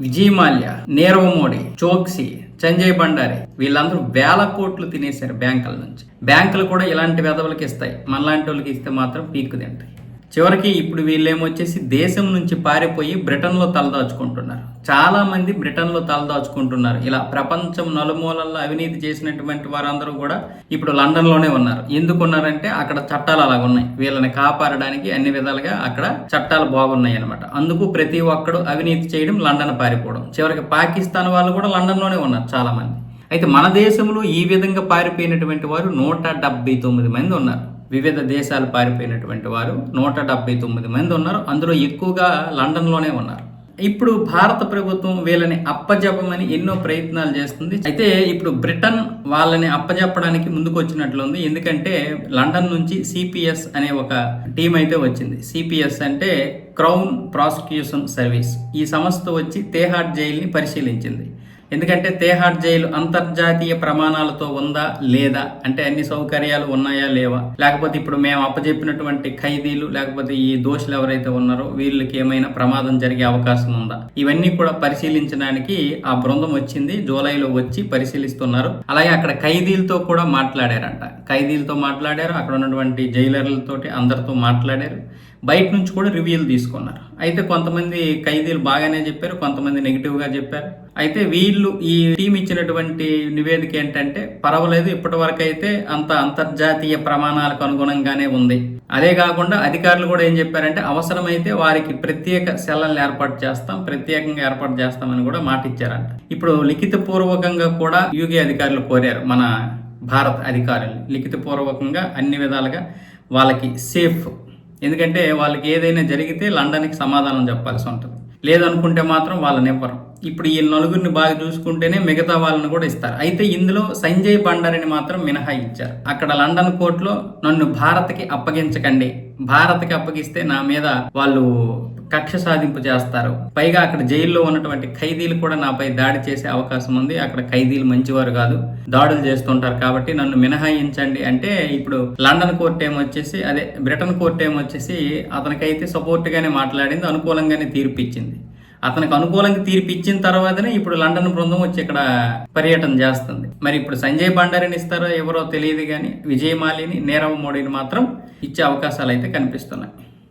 విజయ్ మాల్యా నీరవ్ మోడీ చోక్సీ సంజయ్ బండారి వీళ్ళందరూ వేల కోట్లు తినేశారు బ్యాంకుల నుంచి. బ్యాంకులు కూడా ఇలాంటి వెధవులకి ఇస్తాయి. మనలాంటి వాళ్ళకి ఇస్తే మాత్రం పీక్కు తింటాయి. చివరికి ఇప్పుడు వీళ్ళేమొచ్చేసి దేశం నుంచి పారిపోయి బ్రిటన్లో తలదాచుకుంటున్నారు చాలా మంది బ్రిటన్లో తలదాచుకుంటున్నారు ఇలా ప్రపంచం నలుమూలల్లో అవినీతి చేసినటువంటి వారందరూ కూడా ఇప్పుడు లండన్లోనే ఉన్నారు. ఎందుకు ఉన్నారంటే అక్కడ చట్టాలు అలాగ ఉన్నాయి వీళ్ళని కాపాడడానికి అన్ని విధాలుగా అక్కడ చట్టాలు బాగున్నాయి అనమాట అందుకు ప్రతి ఒక్కడు అవినీతి చేయడం లండన్ పారిపోవడం. చివరికి పాకిస్తాన్ వాళ్ళు కూడా లండన్లోనే ఉన్నారు చాలామంది. అయితే మన దేశంలో ఈ విధంగా పారిపోయినటువంటి వారు నూట డెబ్బై తొమ్మిది మంది ఉన్నారు. వివిధ దేశాలు పారిపోయినటువంటి వారు నూట డెబ్బై తొమ్మిది మంది ఉన్నారు. అందులో ఎక్కువగా లండన్లోనే ఉన్నారు. ఇప్పుడు భారత ప్రభుత్వం వీళ్ళని అప్పజెప్పమని ఎన్నో ప్రయత్నాలు చేస్తుంది. అయితే ఇప్పుడు బ్రిటన్ వాళ్ళని అప్పజెప్పడానికి ముందుకు వచ్చినట్లుంది ఎందుకంటే లండన్ నుంచి సిపిఎస్ అనే ఒక టీం అయితే వచ్చింది. సిపిఎస్ అంటే క్రౌన్ ప్రాసిక్యూషన్ సర్వీస్. ఈ సంస్థ వచ్చి తేహాట్ జైల్ని పరిశీలించింది. ఎందుకంటే తేహాడ్ జైలు అంతర్జాతీయ ప్రమాణాలతో ఉందా లేదా? అంటే అన్ని సౌకర్యాలు ఉన్నాయా లేవా? లేకపోతే ఇప్పుడు మేము అప్పచెప్పినటువంటి ఖైదీలు లేకపోతే ఈ దోషులు ఎవరైతే ఉన్నారో వీళ్ళకి ఏమైనా ప్రమాదం జరిగే అవకాశం ఉందా? ఇవన్నీ కూడా పరిశీలించడానికి ఆ బృందం వచ్చింది జూలైలో వచ్చి పరిశీలిస్తున్నారు. అలాగే అక్కడ ఖైదీలతో కూడా మాట్లాడారంట. ఖైదీలతో మాట్లాడారు అక్కడ ఉన్నటువంటి జైలర్లతోటి అందరితో మాట్లాడారు. బయట నుంచి కూడా రివ్యూలు తీసుకున్నారు. అయితే కొంతమంది ఖైదీలు బాగానే చెప్పారు కొంతమంది నెగిటివ్గా చెప్పారు. అయితే వీళ్ళు ఈ టీం ఇచ్చినటువంటి నివేదిక ఏంటంటే పర్వాలేదు ఇప్పటి వరకు అయితే అంత అంతర్జాతీయ ప్రమాణాలకు అనుగుణంగానే ఉంది. అదే కాకుండా అధికారులు కూడా ఏం చెప్పారంటే అవసరమైతే వారికి ప్రత్యేక సెల్లలు ఏర్పాటు చేస్తాం ప్రత్యేకంగా ఏర్పాటు చేస్తామని కూడా మాట ఇచ్చారంట. ఇప్పుడు లిఖిత పూర్వకంగా కూడా యూకే అధికారులు కోరారు మన భారత్ అధికారులు. లిఖిత పూర్వకంగా అన్ని విధాలుగా వాళ్ళకి సేఫ్ ఎందుకంటే వాళ్ళకి ఏదైనా జరిగితే లండన్కి సమాధానం చెప్పాల్సి ఉంటుంది. లేదనుకుంటే మాత్రం వాళ్ళని ఇవ్వరు. ఇప్పుడు ఈ నలుగురిని బాగా చూసుకుంటేనే మిగతా వాళ్ళని కూడా ఇస్తారు. అయితే ఇందులో సంజయ్ బండారిని మాత్రం మినహాయించారు. అక్కడ లండన్ కోర్టులో నన్ను భారత్కి అప్పగించకండి. భారత్కి అప్పగిస్తే నా మీద వాళ్ళు కక్ష సాధింపు చేస్తారు. పైగా అక్కడ జైల్లో ఉన్నటువంటి ఖైదీలు కూడా నాపై దాడి చేసే అవకాశం ఉంది. అక్కడ ఖైదీలు మంచివారు కాదు. దాడులు చేస్తుంటారు కాబట్టి నన్ను మినహాయించండి అంటే ఇప్పుడు లండన్ కోర్టు ఏమొచ్చేసి అదే బ్రిటన్ కోర్టు ఏమొచ్చేసి అతనికైతే సపోర్ట్గానే మాట్లాడింది అనుకూలంగానే తీర్పు ఇచ్చింది అతనికి అనుకూలంగా తీర్పు ఇచ్చిన తర్వాతనే ఇప్పుడు లండన్ బృందం వచ్చి ఇక్కడ పర్యటన చేస్తుంది. మరి ఇప్పుడు సంజయ్ బండారిని ఇస్తారో ఎవరో తెలియదు కానీ విజయమాలిని నీరవ్ మోడీని మాత్రం ఇచ్చే అవకాశాలు అయితే కనిపిస్తున్నాయి.